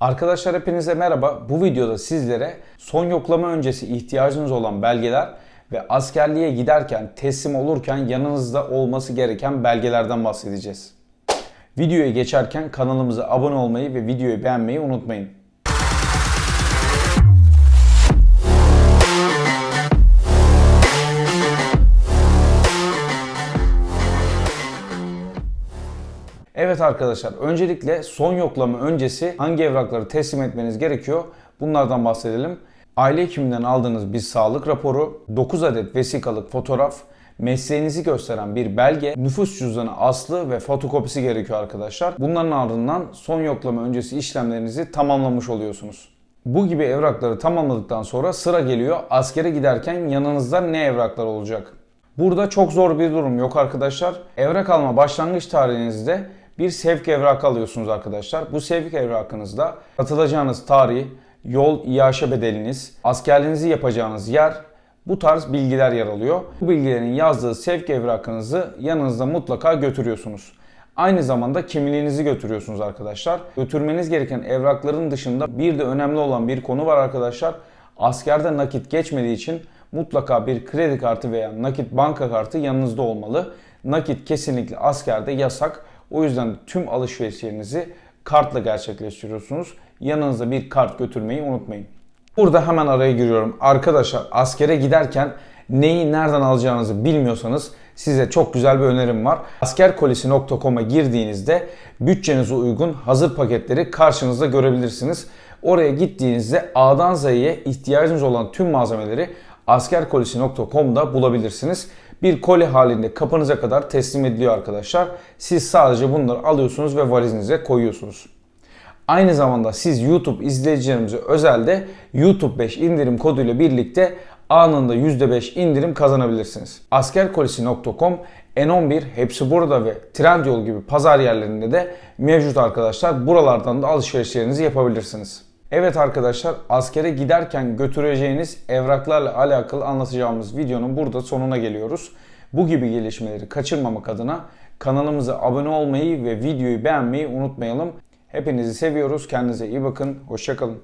Arkadaşlar hepinize merhaba. Bu videoda sizlere son yoklama öncesi ihtiyacınız olan belgeler ve askerliğe giderken teslim olurken yanınızda olması gereken belgelerden bahsedeceğiz. Videoya geçerken kanalımıza abone olmayı ve videoyu beğenmeyi unutmayın. Evet arkadaşlar öncelikle son yoklama öncesi hangi evrakları teslim etmeniz gerekiyor bunlardan bahsedelim. Aile hekiminden aldığınız bir sağlık raporu, 9 adet vesikalık fotoğraf, mesleğinizi gösteren bir belge, nüfus cüzdanı aslı ve fotokopisi gerekiyor arkadaşlar. Bunların ardından son yoklama öncesi işlemlerinizi tamamlamış oluyorsunuz. Bu gibi evrakları tamamladıktan sonra sıra geliyor askere giderken yanınızda ne evraklar olacak? Burada çok zor bir durum yok arkadaşlar. Evrak alma başlangıç tarihinizde bir sevk evrakı alıyorsunuz arkadaşlar. Bu sevk evrakınızda katılacağınız tarih, yol iaşe bedeliniz, askerliğinizi yapacağınız yer bu tarz bilgiler yer alıyor. Bu bilgilerin yazdığı sevk evrakınızı yanınızda mutlaka götürüyorsunuz. Aynı zamanda kimliğinizi götürüyorsunuz arkadaşlar. Götürmeniz gereken evrakların dışında bir de önemli olan bir konu var arkadaşlar. Askerde nakit geçmediği için mutlaka bir kredi kartı veya nakit banka kartı yanınızda olmalı. Nakit kesinlikle askerde yasak. O yüzden tüm alışverişlerinizi kartla gerçekleştiriyorsunuz. Yanınızda bir kart götürmeyi unutmayın. Burada hemen araya giriyorum. Arkadaşlar askere giderken neyi nereden alacağınızı bilmiyorsanız size çok güzel bir önerim var. Askerkolisi.com'a girdiğinizde bütçenize uygun hazır paketleri karşınızda görebilirsiniz. Oraya gittiğinizde A'dan Z'ye ihtiyacınız olan tüm malzemeleri askerkolisi.com'da bulabilirsiniz. Bir koli halinde kapınıza kadar teslim ediliyor arkadaşlar. Siz sadece bunları alıyorsunuz ve valizinize koyuyorsunuz. Aynı zamanda siz YouTube izleyicilerimize özelde YouTube 5 indirim koduyla birlikte anında %5 indirim kazanabilirsiniz. Askerkolisi.com, N11, hepsi burada ve Trendyol gibi pazar yerlerinde de mevcut arkadaşlar. Buralardan da alışverişlerinizi yapabilirsiniz. Evet arkadaşlar askere giderken götüreceğiniz evraklarla alakalı anlatacağımız videonun burada sonuna geliyoruz. Bu gibi gelişmeleri kaçırmamak adına kanalımıza abone olmayı ve videoyu beğenmeyi unutmayalım. Hepinizi seviyoruz. Kendinize iyi bakın. Hoşçakalın.